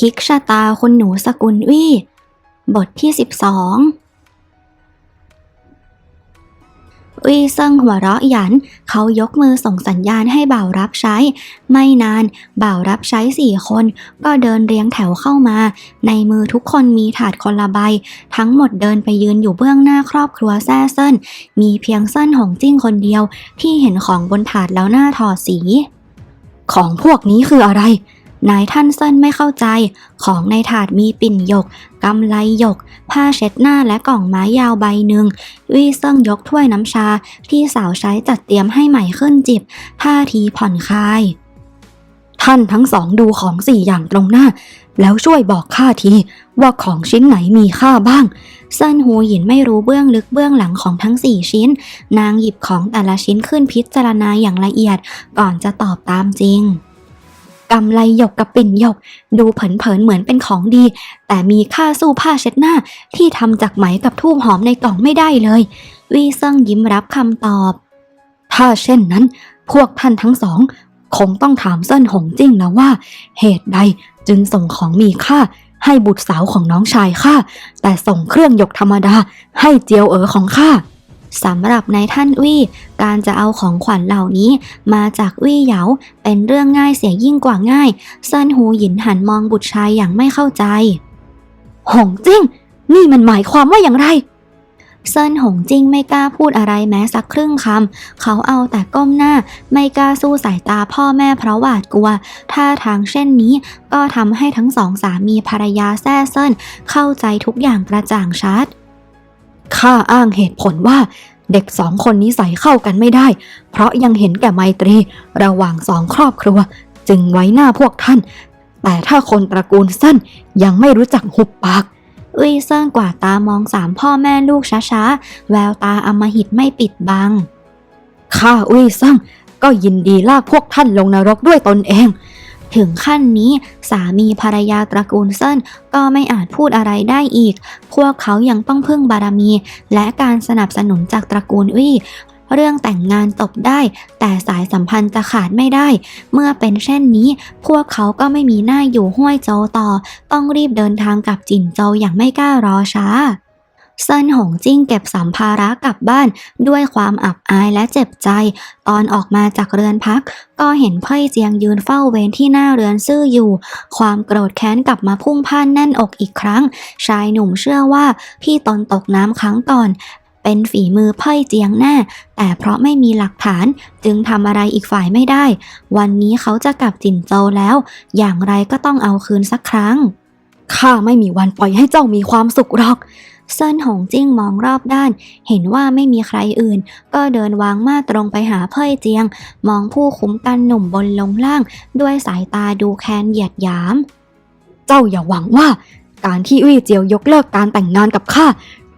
พลิกชะตาคุณหนูสกุลวี่ บทที่ 12 วี่เซิงหัวเราะหยัน เขายกมือส่งสัญญาณให้บ่าวรับใช้ ไม่นานบ่าวรับใช้สี่คน ก็เดินเรียงแถวเข้ามา ในมือทุกคนมีถาดคนละใบ ทั้งหมดเดินไปยืนอยู่เบื้องหน้าครอบครัวแซ่เซินมีเพียงเซินหงจิ้งคนเดียว ที่เห็นของบนถาดแล้วหน้าถอดสี ของพวกนี้คืออะไร นายท่านเซินไม่เข้าใจ ของในถาดมีปิ่นหยก กำไลหยก ผ้าเช็ดหน้าและกล่องไม้ยาวใบหนึ่งวี่เซิงยกถ้วยน้ำชาที่สาวใช้จัดเตรียมให้ใหม่ขึ้นจิบ ท่าทีผ่อนคลาย ท่านทั้งสองดูของสี่อย่างตรงหน้า แล้วช่วยบอกข้าทีว่าของชิ้นไหนมีค่าบ้างเซินหูหยินไม่รู้เบื้องลึกเบื้องหลังของทั้งสี่ชิ้น นางหยิบของแต่ละชิ้นขึ้นพิจารณาอย่างละเอียดก่อนจะตอบตามจริง กำไลหยกกับปิ่นหยก ดูเผินๆเหมือนเป็นของดี แต่มีค่าสู้ผ้าเช็ดหน้าที่ทำจากไหมกับทูบหอมในกล่องไม่ได้เลย วีเซิงยิ้มรับคำตอบ ถ้าเช่นนั้น พวกท่านทั้งสอง คงต้องถามเส้นหงจิ้งแล้วว่า เหตุใดจึงส่งของมีค่าให้บุตรสาวของน้องชายข้าแต่ส่งเครื่องหยกธรรมดา ให้เจียวเอ๋อของข้า สำหรับนายท่านวี่การจะเอาของขวัญเหล่านี้ มาจากวี่เหยาเป็นเรื่องง่ายเสียยิ่งกว่าง่ายเซินหูหยินหันมองบุตรชายอย่างไม่เข้าใจ หงจิ้ง นี่มันหมายความว่าอย่างไรเซินหงจิ้งไม่กล้าพูดอะไรแม้สักครึ่งคำ เขาเอาแต่ก้มหน้า ไม่กล้าสู้สายตาพ่อแม่เพราะหวาดกลัว ท่าทางเช่นนี้ก็ทำให้ทั้งสองสามีภรรยาแซ่เซินเข้าใจทุกอย่างกระจ่างชัด ข้าอ้างเหตุผลว่าเด็กสองคนนี้ใส่เข้ากันไม่ได้ เพราะยังเห็นแก่ไมตรีระหว่างสองครอบครัว จึงไว้หน้าพวกท่าน แต่ถ้าคนตระกูลสั้นยังไม่รู้จักหุบปากอุยเซิงกว่าตามองสามพ่อแม่ลูกช้าๆ แววตาอมหิตไม่ปิดบัง ข้าอุยเซิงก็ยินดีลากพวกท่านลงนรกด้วยตนเอง ถึงขั้นนี้สามีภรรยาตระกูลเซินก็ไม่อาจพูดอะไรได้อีก พวกเขายังต้องพึ่งบารมี และการสนับสนุนจากตระกูลวี่เรื่องแต่งงานตบได้ แต่สายสัมพันธ์จะขาดไม่ได้ เมื่อเป็นเช่นนี้ พวกเขาก็ไม่มีหน้าอยู่ห้วยโจต่อ ต้องรีบเดินทางกลับจินโจอย่างไม่กล้ารอช้า เซินหงจิ้งเก็บสัมภาระกลับบ้านด้วยความอับอายและเจ็บใจ ตอนออกมาจากเรือนพัก ก็เห็นเพ่ยเจียงยืนเฝ้าเวรที่หน้าเรือนซื่ออยู่ ความโกรธแค้นกลับมาพุ่งพ่านแน่นอกอีกครั้ง ชายหนุ่มเชื่อว่าพี่ตนตกน้ำครั้งก่อนเป็นฝีมือเพ่ยเจียงแน่แต่เพราะไม่มีหลักฐานจึงทำอะไรอีกฝ่ายไม่ได้ วันนี้เขาจะกลับจินโจแล้ว อย่างไรก็ต้องเอาคืนสักครั้ง ข้าไม่มีวันปล่อยให้เจ้ามีความสุขหรอก เซินหงจิ้งมองรอบด้าน เห็นว่าไม่มีใครอื่น ก็เดินวางมาตรงไปหาเพ่ยเจียง มองผู้คุ้มกันหนุ่มบนลงล่าง ด้วยสายตาดูแคนเหยียดหยาม เจ้าอย่าหวังว่า การที่อุ้ยเจียวยกเลิกการแต่งงานกับข้า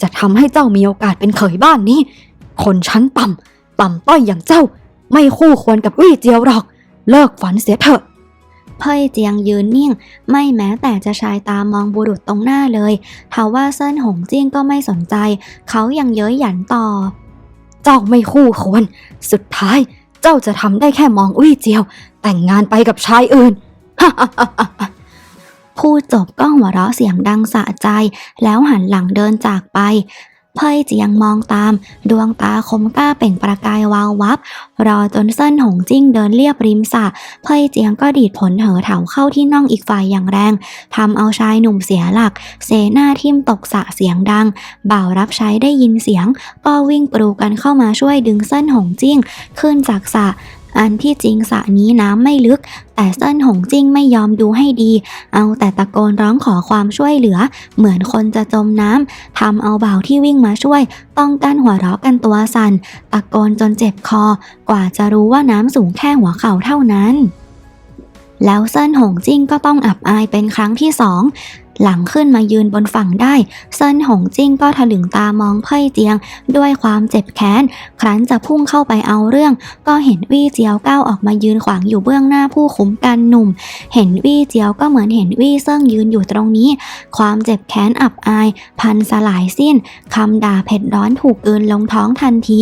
จะทำให้เจ้ามีโอกาสเป็นเขยบ้านนี้ คนชั้นต่ำต่ำต้อยอย่างเจ้า ไม่คู่ควรกับอุ้ยเจียวหรอก เลิกฝันเสียเถอะ เพ่ยเจียงยืนนิ่ง ไม่แม้แต่จะชายตามองบุรุษตรงหน้าเลยทว่าเซินหงจิ้งก็ไม่สนใจ เขายังเย้ยหยันต่อ เจ้าไม่คู่ควร สุดท้ายเจ้าจะทำได้แค่มองอุ้ยเจียว แต่งงานไปกับชายอื่นพูดจบก็หัวเราะเสียงดังสะใจ แล้วหันหลังเดินจากไป เพ่ยเจียงมองตาม ดวงตาคมกล้าเปล่งประกายวาววับ รอจนเส้นหงจิ้งเดินเรียบริมสระเพ่ยเจียงก็ดีดผลเหอเถาเข้าที่น่องอีกฝ่ายอย่างแรงทำเอาชายหนุ่มเสียหลัก เสหน้าทิ่มตกสะเสียงดัง บ่าวรับใช้ได้ยินเสียง ก็วิ่งปรูกันเข้ามาช่วยดึงเส้นหงจิ้ง ขึ้นจากสระ อันที่จริงสระนี้น้ำไม่ลึก แต่เส้นหงจิ้งไม่ยอมดูให้ดี เอาแต่ตะโกนร้องขอความช่วยเหลือ เหมือนคนจะจมน้ำทำเอาเบาที่วิ่งมาช่วย ต้องกั้นหัวเราะกันตัวสั่น ตะโกนจนเจ็บคอ กว่าจะรู้ว่าน้ำสูงแค่หัวเข่าเท่านั้นแล้วเซินหงจิ้งก็ต้องอับอายเป็นครั้งที่สอง หลังขึ้นมายืนบนฝั่งได้เซินหงจิ้งก็ถลึงตามองเพ่ยเจียง ด้วยความเจ็บแค้น ครั้นจะพุ่งเข้าไปเอาเรื่อง ก็เห็นวี่เจียวก้าวออกมายืนขวางอยู่เบื้องหน้าผู้คุ้มกันหนุ่ม เห็นวี่เจียวก็เหมือนเห็นวี่เซิ่งยืนอยู่ตรงนี้ ความเจ็บแค้นอับอาย พันสลายสิ้นคำด่าเผ็ดร้อนถูกกลืนลงท้องทันที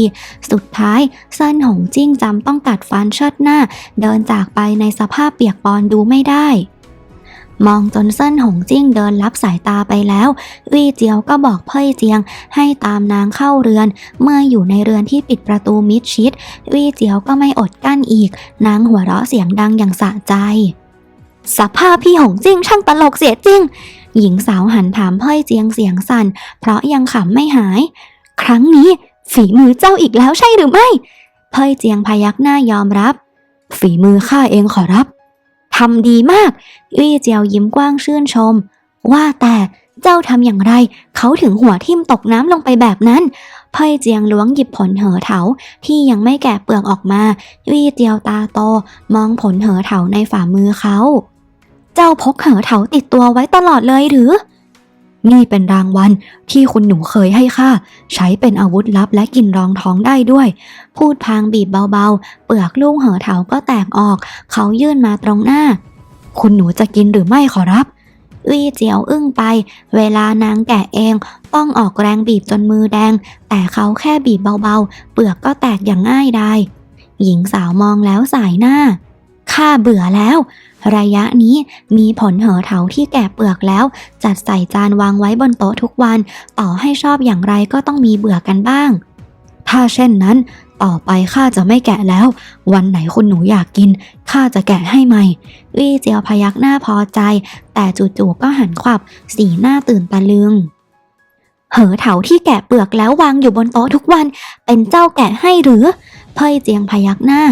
สุดท้ายเซินหงจิ้งจำต้องกัดฟันเชิดหน้า เดินจากไปในสภาพเปียกปอนดูไม่ได้ มองจนเส้นหงจิ้งเดินลับสายตาไปแล้ว วีเจียวก็บอกเพ่ยเจียง ให้ตามนางเข้าเรือน เมื่ออยู่ในเรือนที่ปิดประตูมิดชิด วีเจียวก็ไม่อดกั้นอีก นางหัวเราะเสียงดังอย่างสะใจ สภาพพี่หงจิ้งช่างตลกเสียจริง หญิงสาวหันถามเพ่ยเจียงเสียงสั่น เพราะยังขำไม่หาย ครั้งนี้ฝีมือเจ้าอีกแล้วใช่หรือไม่ เพ่ยเจียงพยักหน้ายอมรับ ฝีมือข้าเองขอรับำดีมากวี่เจียวยิ้มกว้างชื่นชม ว่าแต่เจ้าทำอย่างไร เขาถึงหัวทิ่มตกน้ำลงไปแบบนั้นเพ่ยเจียงล้วงหยิบผลเหอเถาที่ยังไม่แกะเปลือกออกมาวี่เจียวตาโตมองผลเหอเถาในฝ่ามือเขา เจ้าพกเหอเถาติดตัวไว้ตลอดเลยหรือ นี่เป็นรางวัลที่คุณหนูเคยให้ข้าใช้เป็นอาวุธลับและกินรองท้องได้ด้วย พูดพางบีบเบาๆ เปลือกลูกเหอเถาก็แตกออก เขายื่นมาตรงหน้า คุณหนูจะกินหรือไม่ขอรับวี่เจียวอึ้งไป เวลานางแกะเอง ต้องออกแรงบีบจนมือแดง แต่เขาแค่บีบเบาๆ เปลือกก็แตกอย่างง่ายดายหญิงสาวมองแล้วสายหน้าข้าเบื่อแล้ว ระยะนี้มีผลเหอเถาที่แกะเปลือกแล้ว จัดใส่จานวางไว้บนโต๊ะทุกวัน ต่อให้ชอบอย่างไรก็ต้องมีเบื่อกันบ้าง ถ้าเช่นนั้น ต่อไปข้าจะไม่แกะแล้ว วันไหนคุณหนูอยากกินข้าจะแกะให้ใหม่วี่เจียวพยักหน้าพอใจ แต่จู่ๆก็หันขวับ สีหน้าตื่นตะลึงเหอเถาที่แกะเปลือกแล้ววางอยู่บนโต๊ะทุกวัน เป็นเจ้าแกะให้หรือ เพ่ยเจียงพยักหน้า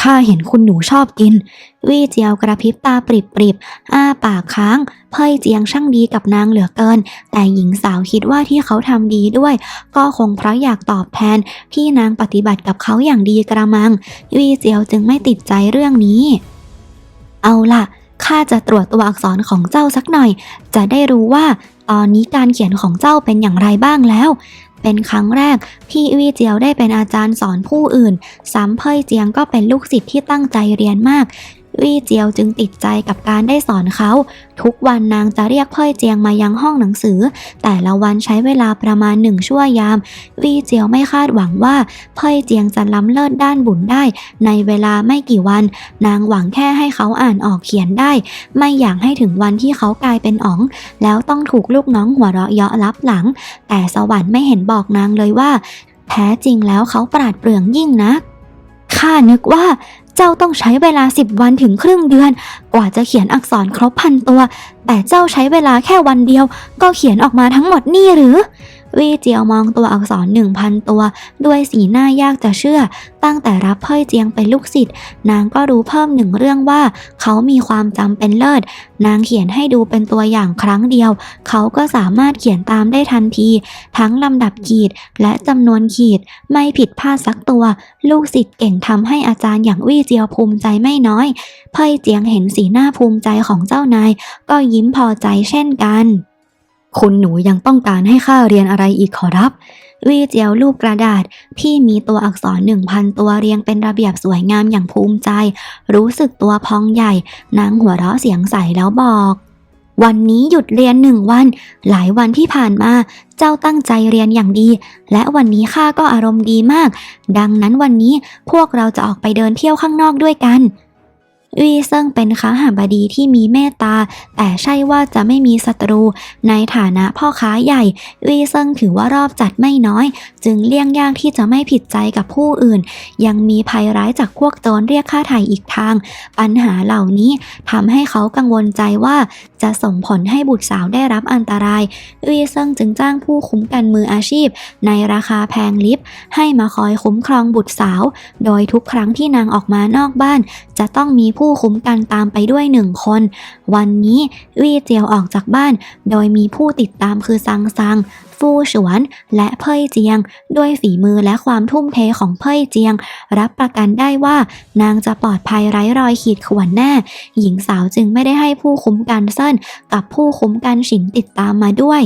ข้าเห็นคุณหนูชอบกิน วี่เจียวกระพริบตาปริบๆอ้าปากค้าง เพ่ยเจียงช่างดีกับนางเหลือเกิน แต่หญิงสาวคิดว่าที่เขาทำดีด้วย ก็คงเพราะอยากตอบแทนที่นางปฏิบัติกับเขาอย่างดีกระมัง วี่เจียวจึงไม่ติดใจเรื่องนี้ เอาล่ะข้าจะตรวจตัวอักษรของเจ้าสักหน่อย จะได้รู้ว่าตอนนี้การเขียนของเจ้าเป็นอย่างไรบ้างแล้ว เป็นครั้งแรกที่วี่เจียวได้เป็นอาจารย์สอนผู้อื่น ซ้ำเพ่ยเจียงก็เป็นลูกศิษย์ที่ตั้งใจเรียนมาก วี่เจียวจึงติดใจกับการได้สอนเขา ทุกวันนางจะเรียกเพ่ยเจียงมายังห้องหนังสือ แต่ละวันใช้เวลาประมาณหนึ่งชั่วยาม วี่เจียวไม่คาดหวังว่าเพ่ยเจียงจะล้ำเลิศด้านบุญได้ ในเวลาไม่กี่วัน นางหวังแค่ให้เขาอ่านออกเขียนได้ ไม่อยากให้ถึงวันที่เขากลายเป็นอ๋อง แล้วต้องถูกลูกน้องหัวเราะเยาะลับหลัง แต่สวรรค์ไม่เห็นบอกนางเลยว่า แท้จริงแล้วเขาปราดเปรื่องยิ่งนักข้านึกว่า เจ้าต้องใช้เวลาสิบวันถึงครึ่งเดือน กว่าจะเขียนอักษรครบพันตัว แต่เจ้าใช้เวลาแค่วันเดียว ก็เขียนออกมาทั้งหมดนี่หรือ วีเจียวมองตัวอักษรหนึ่งพันตัว ด้วยสีหน้ายากจะเชื่อ ตั้งแต่รับเพ่ยเจียงเป็นลูกศิษย์นางก็รู้เพิ่มหนึ่งเรื่องว่า เขามีความจำเป็นเลิศ นางเขียนให้ดูเป็นตัวอย่างครั้งเดียว เขาก็สามารถเขียนตามได้ทันที ทั้งลำดับขีดและจำนวนขีดไม่ผิดพลาดสักตัว ลูกศิษย์เก่งทำให้อาจารย์อย่างวี่เจียวภูมิใจไม่น้อย เพ่ยเจียงเห็นสีหน้าภูมิใจของเจ้านาย ก็ยิ้มพอใจเช่นกัน คุณหนูยังต้องการให้ข้าเรียนอะไรอีกขอรับ วีเจียวรูปกระดาษที่มีตัวอักษรหนึ่งพันตัวเรียงเป็นระเบียบสวยงามอย่างภูมิใจ รู้สึกตัวพองใหญ่ นางหัวเราะเสียงใสแล้วบอก วันนี้หยุดเรียนหนึ่งวัน หลายวันที่ผ่านมา เจ้าตั้งใจเรียนอย่างดี และวันนี้ข้าก็อารมณ์ดีมาก ดังนั้นวันนี้พวกเราจะออกไปเดินเที่ยวข้างนอกด้วยกัน วีเซิงเป็นค้าหาบดีที่มีเมตตา แต่ใช่ว่าจะไม่มีศัตรู ในฐานะพ่อค้าใหญ่วีเซิงถือว่ารอบจัดไม่น้อย จึงเลี่ยงยากที่จะไม่ผิดใจกับผู้อื่น ยังมีภัยร้ายจากพวกโจรเรียกค่าไถ่อีกทาง ปัญหาเหล่านี้ทำให้เขากังวลใจว่าจะส่งผลให้บุตรสาวได้รับอันตรายวีเซิงจึงจ้างผู้คุ้มกันมืออาชีพ ในราคาแพงลิบให้มาคอยคุ้มครองบุตรสาว โดยทุกครั้งที่นางออกมานอกบ้าน จะต้องมีผูู้้คุ้มกันตามไปด้วยหนึ่งคน วันนี้วีเจียวออกจากบ้าน โดยมีผู้ติดตามคือซังซังฟู่ฉวนและเพ่ยเจียง ด้วยฝีมือและความทุ่มเทของเพ่ยเจียง รับประกันได้ว่านางจะปลอดภัยไร้รอยขีดข่วนแน่ หญิงสาวจึงไม่ได้ให้ผู้คุ้มกันเซินกับผู้คุ้มกันฉินติดตามมาด้วย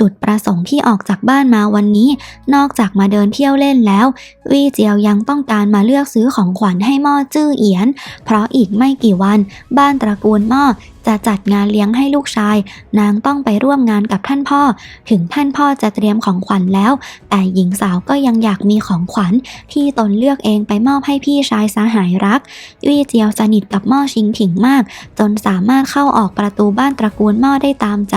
จุดประสงค์ที่ออกจากบ้านมาวันนี้ นอกจากมาเดินเที่ยวเล่นแล้ว วี่เจียวยังต้องการมาเลือกซื้อของขวัญให้ม่อจื้อเอียน เพราะอีกไม่กี่วัน บ้านตระกูลม่อ จะจัดงานเลี้ยงให้ลูกชาย นางต้องไปร่วมงานกับท่านพ่อ ถึงท่านพ่อจะเตรียมของขวัญแล้ว แต่หญิงสาวก็ยังอยากมีของขวัญ ที่ตนเลือกเองไปมอบให้พี่ชายสาหายรักวี่เจียวสนิทกับม่อชิงถิงมาก จนสามารถเข้าออกประตูบ้านตระกูลม่อได้ตามใจ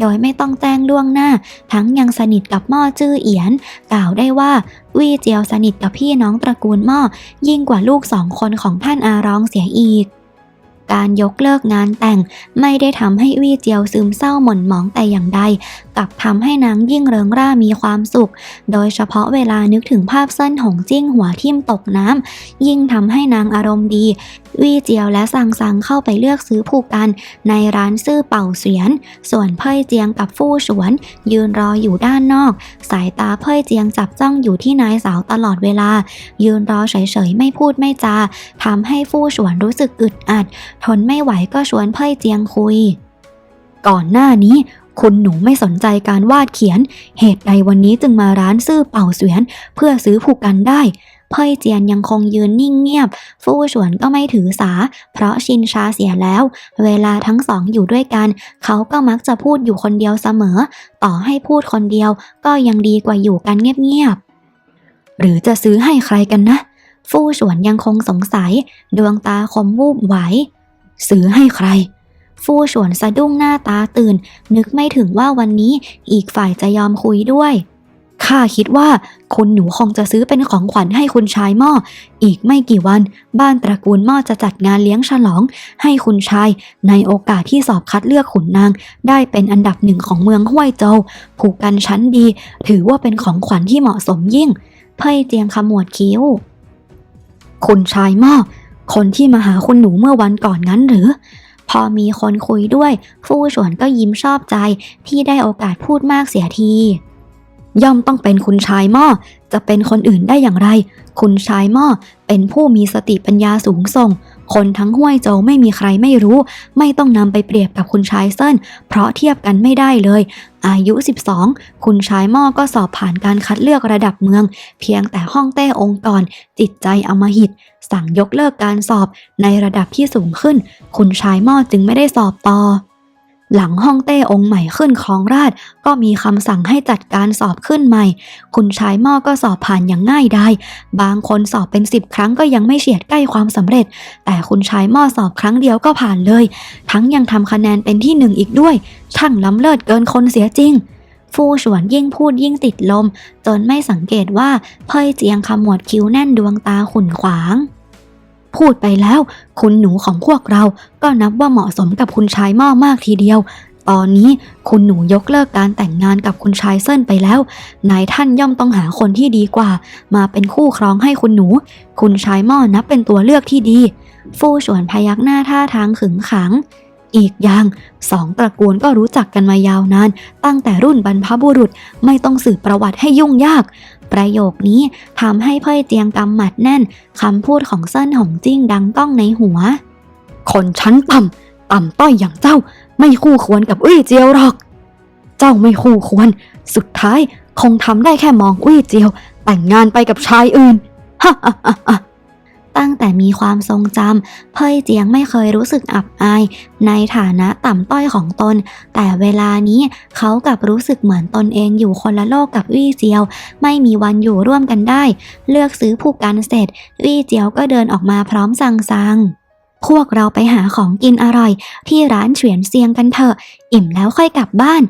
โดยไม่ต้องแจ้งล่วงหน้า ทั้งยังสนิทกับม่อจื้อเอียน กล่าวได้ว่าวี่เจียวสนิทกับพี่น้องตระกูลม่อ ยิ่งกว่าลูกสองคนของท่านอารองเสียอีก การยกเลิกงานแต่งไม่ได้ทำให้วี่เจียวซึมเศร้าหม่นหมองแต่อย่างใด กลับทำให้นางยิ่งเริงร่ามีความสุข โดยเฉพาะเวลานึกถึงภาพเส้นหงจิ้งหัวทิ่มตกน้ำยิ่งทำให้นางอารมณ์ดี วี่เจียวและซังซังเข้าไปเลือกซื้อผูกกันในร้านซื่อเป่าเสียน ส่วนเพ่ยเจียงกับฟู่ฉวน ยืนรออยู่ด้านนอก สายตาเพ่ยเจียงจับจ้องอยู่ที่นายสาวตลอดเวลา ยืนรอเฉยๆไม่พูดไม่จาทำให้ฟู่ฉวนรู้สึกอึดอัดทนไม่ไหวก็ชวนเพ่ยเจียงคุย ก่อนหน้านี้ คุณหนูไม่สนใจการวาดเขียน เหตุใดวันนี้จึงมาร้านซื่อเป่าเสวียน เพื่อซื้อผูกกันได้ เพ่ยเจียนยังคงยืนนิ่งเงียบ ฟู่ฉวนก็ไม่ถือสา เพราะชินชาเสียแล้ว เวลาทั้งสองอยู่ด้วยกัน เขาก็มักจะพูดอยู่คนเดียวเสมอ ต่อให้พูดคนเดียวก็ยังดีกว่าอยู่กันเงียบๆหรือจะซื้อให้ใครกันนะฟู่ฉวนยังคงสงสัย ดวงตาคมวูบไหว ซื้อให้ใคร ฟู่ฉวนสะดุ้งหน้าตาตื่น นึกไม่ถึงว่าวันนี้อีกฝ่ายจะยอมคุยด้วยข้าคิดว่าคุณหนูคงจะซื้อเป็นของขวัญให้คุณชายหม้ออีกไม่กี่วัน บ้านตระกูลหม้อจะจัดงานเลี้ยงฉลอง ให้คุณชาย ในโอกาสที่สอบคัดเลือกขุนนาง ได้เป็นอันดับหนึ่งของเมืองห้วยโจวผูกกันชั้นดี ถือว่าเป็นของขวัญที่เหมาะสมยิ่ง เพ่ยเจียงขมวดคิ้ว คุณชายหม้อ คนที่มาหาคุณหนูเมื่อวันก่อนงั้นหรือ พอมีคนคุยด้วย ฟู่ฉวนก็ยิ้มชอบใจที่ได้โอกาสพูดมากเสียที ย่อมต้องเป็นคุณชายหม้อจะเป็นคนอื่นได้อย่างไร คุณชายหม้อเป็นผู้มีสติปัญญาสูงส่ง คนทั้งห้วยโจวไม่มีใครไม่รู้ ไม่ต้องนำไปเปรียบกับคุณชายเซินเพราะเทียบกันไม่ได้เลย อายุ 12 คุณชายม่อก็สอบผ่านการคัดเลือกระดับเมือง เพียงแต่ห้องเต้องค์กร จิตใจอมหิต สั่งยกเลิกการสอบในระดับที่สูงขึ้น คุณชายม่อจึงไม่ได้สอบต่อ หลังห้องเต้องค์ใหม่ขึ้นครองราชก็มีคำสั่งให้จัดการสอบขึ้นใหม่ คุณชายหม้อก็สอบผ่านอย่างง่ายดายบางคนสอบเป็นสิบครั้งก็ยังไม่เฉียดใกล้ความสำเร็จ แต่คุณชายหม้อสอบครั้งเดียวก็ผ่านเลย ทั้งยังทำคะแนนเป็นที่หนึ่งอีกด้วย ช่างล้ำเลิศเกินคนเสียจริงฟู่ฉวนยิ่งพูดยิ่งติดลม จนไม่สังเกตว่าเพ่ยเจียงขมวดคิ้วแน่นดวงตาขุ่นขวาง พูดไปแล้ว คุณหนูของพวกเราก็นับว่าเหมาะสมกับคุณชายหม้อมากทีเดียว ตอนนี้คุณหนูยกเลิกการแต่งงานกับคุณชายเซินไปแล้ว นายท่านย่อมต้องหาคนที่ดีกว่า มาเป็นคู่ครองให้คุณหนู คุณชายหม้อนับเป็นตัวเลือกที่ดี ฟู่ฉวนพยักหน้าท่าทางขึงขังอีกอย่างสองตระกูลก็รู้จักกันมายาวนาน ตั้งแต่รุ่นบรรพบุรุษไม่ต้องสืบประวัติให้ยุ่งยาก ประโยคนี้ทำให้เพ่ยเจียงกำหมัดแน่นคำพูดของเส้นหงจิ้งดังก้องในหัว คนชั้นต่ำต่ำต้อยอย่างเจ้า ไม่คู่ควรกับอุ้ยเจียวหรอก เจ้าไม่คู่ควร สุดท้ายคงทำได้แค่มองอุ้ยเจียว แต่งงานไปกับชายอื่นฮ่าฮ่าฮ่า ตั้งแต่มีความทรงจำเพ่ยเจียงไม่เคยรู้สึกอับอาย ในฐานะต่ำต้อยของตน แต่เวลานี้เขากลับรู้สึกเหมือนตนเองอยู่คนละโลกกับวี่เจียว ไม่มีวันอยู่ร่วมกันได้ เลือกซื้อผูกกันเสร็จ วี่เจียวก็เดินออกมาพร้อมซังซังพวกเราไปหาของกินอร่อย ที่ร้านเฉียนเซียงกันเถอะ อิ่มแล้วค่อยกลับบ้าน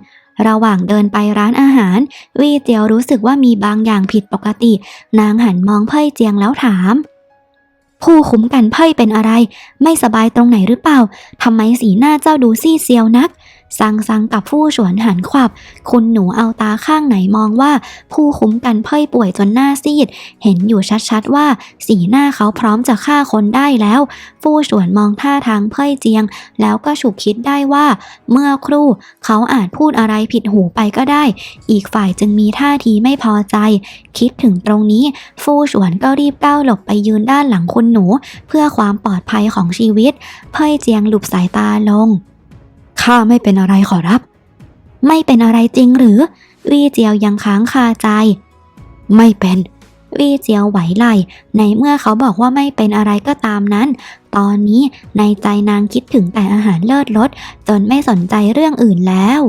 ระหว่างเดินไปร้านอาหาร วี่เจียวรู้สึกว่ามีบางอย่างผิดปกติ นางหันมองเพ่ยเจียงแล้วถาม ผู้คุ้มกันเพ่เป็นอะไร ไม่สบายตรงไหนหรือเปล่าทำไมสีหน้าเจ้าดูซีเซียวนัก ซังซังกับผู้ฉวนหันขวับ คุณหนูเอาตาข้างไหนมองว่า ผู้คุ้มกันเพ่ยป่วยจนหน้าซีด เห็นอยู่ชัดๆว่า สีหน้าเขาพร้อมจะฆ่าคนได้แล้วฟู่ฉวนมองท่าทางเพ่ยเจียง แล้วก็ฉุกคิดได้ว่า เมื่อครู่เขาอาจพูดอะไรผิดหูไปก็ได้ อีกฝ่ายจึงมีท่าทีไม่พอใจ คิดถึงตรงนี้ฟู่ฉวนก็รีบก้าวหลบไปยืนด้านหลังคุณหนู เพื่อความปลอดภัยของชีวิต เพ่ยเจียงหลุบสายตาลง ข้าไม่เป็นอะไรขอรับ ไม่เป็นอะไรจริงหรือ วี่เจียวยังค้างคาใจ ไม่เป็น วี่เจียวไหวไหลในเมื่อเขาบอกว่าไม่เป็นอะไรก็ตามนั้น ตอนนี้ในใจนางคิดถึงแต่อาหารเลิศรสจนไม่สนใจเรื่องอื่นแล้ว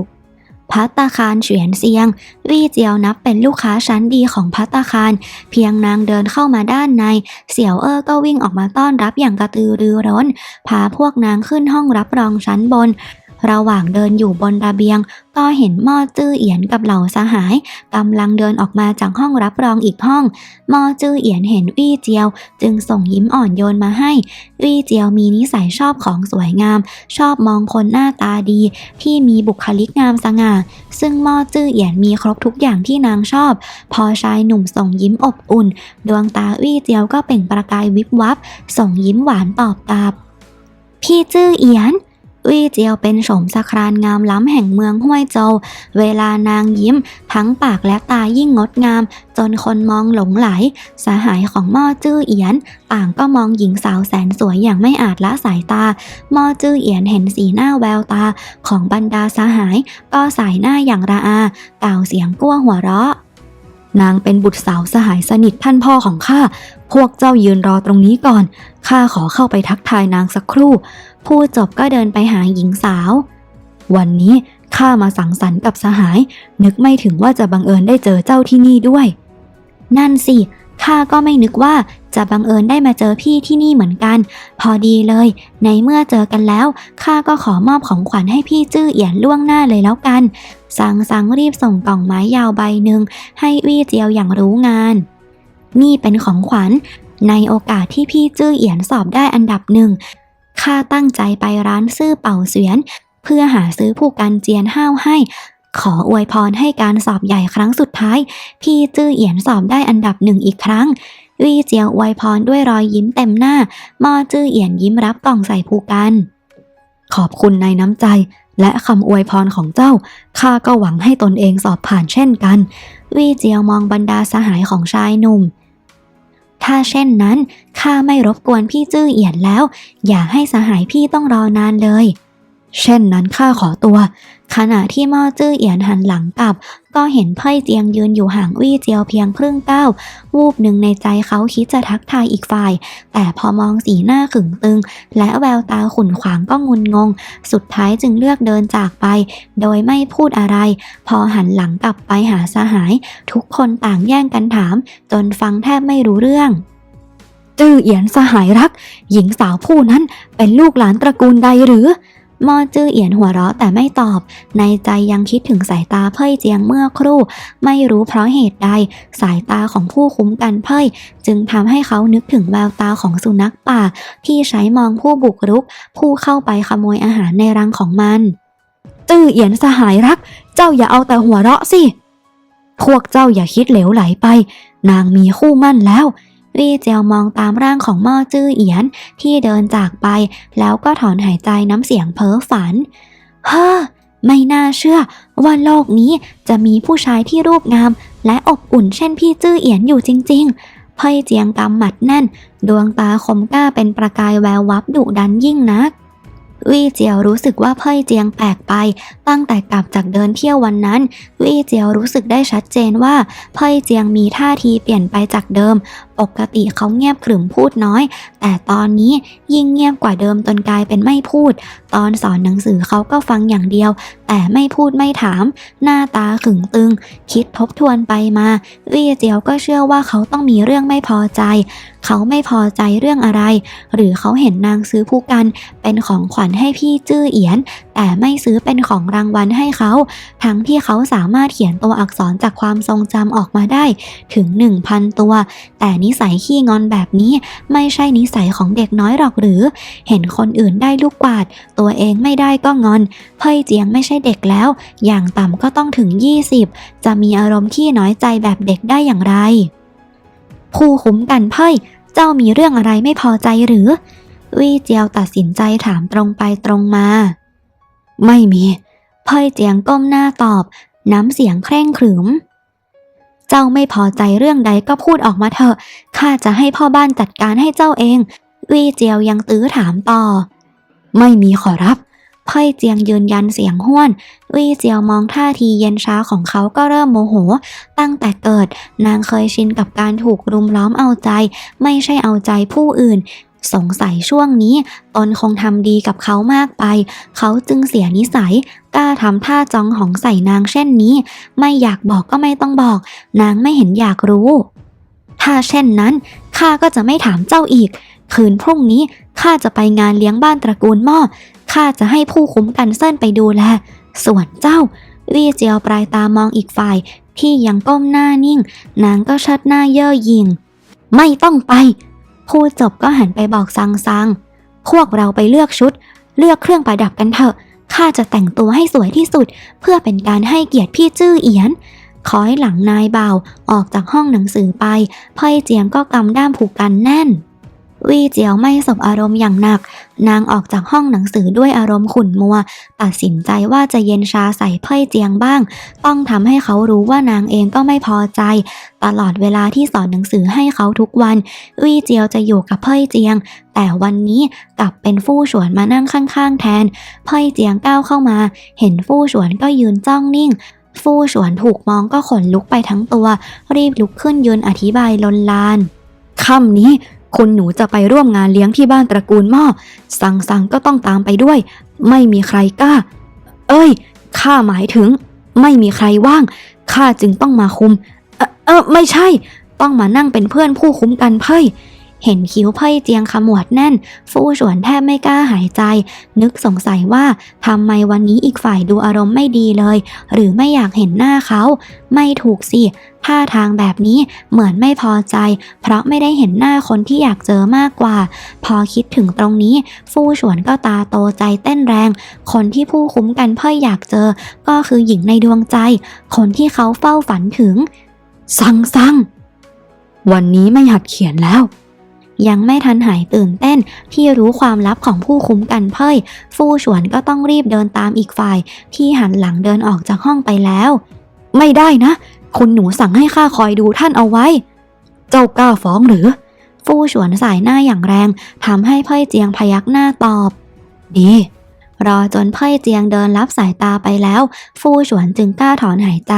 พัตตาคารเฉียนเซียง วี่เจียวนับเป็นลูกค้าชั้นดีของพัตตาคาร เพียงนางเดินเข้ามาด้านใน เสี่ยวเอ้อก็วิ่งออกมาต้อนรับอย่างกระตือรือร้น พาพวกนางขึ้นห้องรับรองชั้นบน ระหว่างเดินอยู่บนระเบียง ก็เห็นมอจื้อเอียนกับเหล่าสหายกำลังเดินออกมาจากห้องรับรองอีกห้องมอจื้อเอียนเห็นวี่เจียว จึงส่งยิ้มอ่อนโยนมาให้วี่เจียวมีนิสัยชอบของสวยงาม ชอบมองคนหน้าตาดี ที่มีบุคลิกงามสง่า ซึ่งมอจื้อเอียนมีครบทุกอย่างที่นางชอบ พอชายหนุ่มส่งยิ้มอบอุ่น ดวงตาวี่เจียวก็เปล่งประกายวิบวับ ส่งยิ้มหวานตอบกลับพี่จื้อเอียน วี่เจียวเป็นโฉมสครานงามล้ำแห่งเมืองห้วยโจวเวลานางยิ้ม ทั้งปากและตายิ่งงดงาม จนคนมองหลงไหล สหายของม้อจื้อเอียน ต่างก็มองหญิงสาวแสนสวยอย่างไม่อาจละสายตาม้อจื้อเอียนเห็นสีหน้าแววตาของบรรดาสหาย ก็สายหน้าอย่างระอา กล่าวเสียงกั้วหัวเราะนางเป็นบุตรสาวสหายสนิทท่านพ่อของข้า พวกเจ้ายืนรอตรงนี้ก่อน ข้าขอเข้าไปทักทายนางสักครู่ พูดจบก็เดินไปหาหญิงสาว วันนี้ข้ามาสังสรรค์กับสหาย นึกไม่ถึงว่าจะบังเอิญได้เจอเจ้าที่นี่ด้วย นั่นสิ ข้าก็ไม่นึกว่าจะบังเอิญได้มาเจอพี่ที่นี่เหมือนกัน พอดีเลย ในเมื่อเจอกันแล้ว ข้าก็ขอมอบของขวัญให้พี่จื้อเอียนล่วงหน้าเลยแล้วกัน สังสังรีบส่งกล่องไม้ยาวใบหนึ่งให้วี่เจียวอย่างรู้งาน นี่เป็นของขวัญ ในโอกาสที่พี่จื้อเอียนสอบได้อันดับหนึ่งข้าตั้งใจไปร้านซื่อเป่าเสวียน เพื่อหาซื้อผู้กันเจียนห้าวให้ ขออวยพรให้การสอบใหญ่ครั้งสุดท้าย พี่จื้อเอียนสอบได้อันดับหนึ่งอีกครั้งวี่เจียวอวยพรด้วยรอยยิ้มเต็มหน้าม่อจื้อเอียนยิ้มรับกล่องใส่ผู้กัน ขอบคุณในน้ำใจและคำอวยพรของเจ้า ข้าก็หวังให้ตนเองสอบผ่านเช่นกัน วี่เจียวมองบรรดาสหายของชายหนุ่ม ถ้าเช่นนั้นข้าไม่รบกวนพี่จื้อเอียนแล้ว อย่าให้สหายพี่ต้องรอนานเลย เช่นนั้นข้าขอตัว ขณะที่ม่อจื้อเอียนหันหลังกลับ ก็เห็นเพ่เจียงยืนอยู่ห่างวี่เจียวเพียงครึ่งก้าววูบหนึ่งในใจเขาคิดจะทักทายอีกฝ่าย แต่พอมองสีหน้าขึงตึง และแววตาขุ่นขวางก็งุนงง สุดท้ายจึงเลือกเดินจากไป โดยไม่พูดอะไร พอหันหลังกลับไปหาสหาย ทุกคนต่างแย่งกันถาม จนฟังแทบไม่รู้เรื่องจื้อเอียนสหายรัก หญิงสาวผู้นั้นเป็นลูกหลานตระกูลใดหรือ มอจื้อเอียนหัวเราะแต่ไม่ตอบ ในใจยังคิดถึงสายตาเพ่ยเจียงเมื่อครู่ ไม่รู้เพราะเหตุใด สายตาของผู้คุ้มกันเพ่ยจึงทำให้เขานึกถึงแววตาของสุนัขป่า ที่ใช้มองผู้บุกรุก ผู้เข้าไปขโมยอาหารในรังของมัน จื้อเอียนสหายรัก เจ้าอย่าเอาแต่หัวเราะสิพวกเจ้าอย่าคิดเหลวไหลไป นางมีคู่มั่นแล้ว รี่เจียวมองตามร่างของม่อจื้อเอียนที่เดินจากไป แล้วก็ถอนหายใจน้ำเสียงเพ้อฝัน เฮ้อ ไม่น่าเชื่อ ว่าโลกนี้จะมีผู้ชายที่รูปงาม และอบอุ่นเช่นพี่จื้อเอียนอยู่จริง ๆเพ่ยเจียงกำหมัดแน่น ดวงตาคมกล้าเป็นประกายแวววับดุดันยิ่งนัก วี่เจียวรู้สึกว่าเพ่ยเจียงแปลกไป ตั้งแต่กลับจากเดินเที่ยววันนั้น วี่เจียวรู้สึกได้ชัดเจนว่า เพ่ยเจียงมีท่าทีเปลี่ยนไปจากเดิมปกติเขาเงียบขรึมพูดน้อย แต่ตอนนี้ยิ่งเงียบกว่าเดิมจนกลายเป็นไม่พูด ตอนสอนหนังสือเขาก็ฟังอย่างเดียว แต่ไม่พูดไม่ถาม หน้าตาขึงตึง คิดทบทวนไปมาวี่เจียวก็เชื่อว่าเขาต้องมีเรื่องไม่พอใจ เขาไม่พอใจเรื่องอะไร หรือเขาเห็นนางซื้อผู้กันเป็นของขวัญให้พี่จื้อเอียน แต่ไม่ซื้อเป็นของรางวัลให้เขา ทั้งที่เขาสามารถเขียนตัวอักษรจากความทรงจำออกมาได้ ถึง 1,000 ตัว แต่นสัยขี้งอนแบบนี้ ไม่ใช่นิสัยของเด็กน้อยหรอกหรือ เห็นคนอื่นได้ลูกกวาด ตัวเองไม่ได้ก็งอน เพ่ยเจียงไม่ใช่เด็กแล้ว อย่างต่ำก็ต้องถึง 20 จะมีอารมณ์ขี้น้อยใจแบบเด็กได้อย่างไรผู้คุ้มกันเพ่ยเจ้ามีเรื่องอะไรไม่พอใจหรือ วี่เจียวตัดสินใจถามตรงไปตรงมา ไม่มี เพ่ยเจียงก้มหน้าตอบ น้ำเสียงเคร่งขรึม เจ้าไม่พอใจเรื่องใดก็พูดออกมาเถอะ ข้าจะให้พ่อบ้านจัดการให้เจ้าเอง วี่เจียวยังตื้อถามต่อ ไม่มีขอรับเพ่เจียงยืนยันเสียงห้วน วี่เจียวมองท่าทีเย็นช้าของเขาก็เริ่มโมโห ตั้งแต่เกิด นางเคยชินกับการถูกรุมล้อมเอาใจ ไม่ใช่เอาใจผู้อื่น สงสัยช่วงนี้ตนคงทำดีกับเขามากไป เขาจึงเสียนิสัยกล้าทำท่าจองหองใส่นางเช่นนี้ ไม่อยากบอกก็ไม่ต้องบอก นางไม่เห็นอยากรู้ ถ้าเช่นนั้นข้าก็จะไม่ถามเจ้าอีก คืนพรุ่งนี้ข้าจะไปงานเลี้ยงบ้านตระกูลหม้อข้าจะให้ผู้คุ้มกันเส้นไปดูแล ส่วนเจ้า วี่เจียวปลายตามองอีกฝ่ายที่ยังก้มหน้านิ่ง นางก็ชัดหน้าเย่อหยิ่ง ไม่ต้องไป พูดจบก็หันไปบอกซังซังพวกเราไปเลือกชุด เลือกเครื่องประดับกันเถอะข้าจะแต่งตัวให้สวยที่สุด เพื่อเป็นการให้เกียรติพี่จื้อเอียนคอยหลังนายเบาออกจากห้องหนังสือไปพ่อยเจียงก็กำด้ามผูกกันแน่น วี่เจียวไม่สบอารมณ์อย่างหนัก นางออกจากห้องหนังสือด้วยอารมณ์ขุ่นมัว ตัดสินใจว่าจะเย็นชาใส่เพ่ยเจียงบ้าง ต้องทำให้เขารู้ว่านางเองก็ไม่พอใจ ตลอดเวลาที่สอนหนังสือให้เขาทุกวัน วี่เจียวจะอยู่กับเพ่ยเจียง แต่วันนี้กลับเป็นฟู่ฉวนมานั่งข้างๆแทน เพ่ยเจียงก้าวเข้ามา เห็นฟู่ฉวนก็ยืนจ้องนิ่งฟู่ฉวนถูกมองก็ขนลุกไปทั้งตัว รีบลุกขึ้นยืนอธิบายลนลานค่ำนี้ คุณหนูจะไปร่วมงานเลี้ยงที่บ้านตระกูลหม้อสังสังก็ต้องตามไปด้วย ไม่มีใครกล้า เอ้ยข้าหมายถึง ไม่มีใครว่างข้าจึงต้องมาคุม เออเออไม่ใช่ ต้องมานั่งเป็นเพื่อนผู้คุ้มกันเพ่ย เห็นคิ้วพ่ยเจียงขมวดแน่น ฟู่ฉวนแทบไม่กล้าหายใจ นึกสงสัยว่าทำไมวันนี้อีกฝ่ายดูอารมณ์ไม่ดีเลย หรือไม่อยากเห็นหน้าเขา ไม่ถูกสิท่าทางแบบนี้เหมือนไม่พอใจ เพราะไม่ได้เห็นหน้าคนที่อยากเจอมากกว่า พอคิดถึงตรงนี้ ฟู่ฉวนก็ตาโตใจเต้นแรง คนที่ผู้คุ้มกันพ่ยอยากเจอ ก็คือหญิงในดวงใจ คนที่เขาเฝ้าฝันถึง สังสังวันนี้ไม่หัดเขียนแล้ว ยังไม่ทันหายตื่นเต้นที่รู้ความลับของผู้คุ้มกันเพ่ยฟู่ฉวนก็ต้องรีบเดินตามอีกฝ่าย ที่หันหลังเดินออกจากห้องไปแล้ว ไม่ได้นะ คุณหนูสั่งให้ข้าคอยดูท่านเอาไว้ เจ้ากล้าฟ้องหรือ ฟู่ฉวนสายหน้าอย่างแรงทำให้เพ่ยเจียงพยักหน้าตอบ ดีรอจนเพ่ยเจียงเดินรับสายตาไปแล้ว ฟู่ฉวนจึงกล้าถอนหายใจ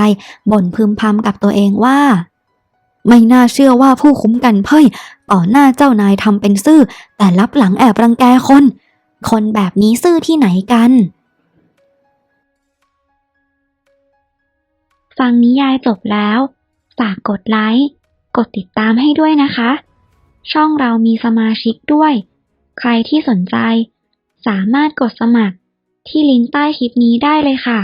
บ่นพึมพำกับตัวเองว่า ไม่น่าเชื่อว่าผู้คุ้มกันเพ่ยต่อหน้าเจ้านายทำเป็นซื่อ แต่ลับหลังแอบรังแกคน คนแบบนี้ซื่อที่ไหนกัน ฟังนิยายจบแล้วฝากกดไลค์ กดติดตามให้ด้วยนะคะ ช่องเรามีสมาชิกด้วย ใครที่สนใจ สามารถกดสมัครที่ลิงก์ใต้คลิปนี้ได้เลยค่ะ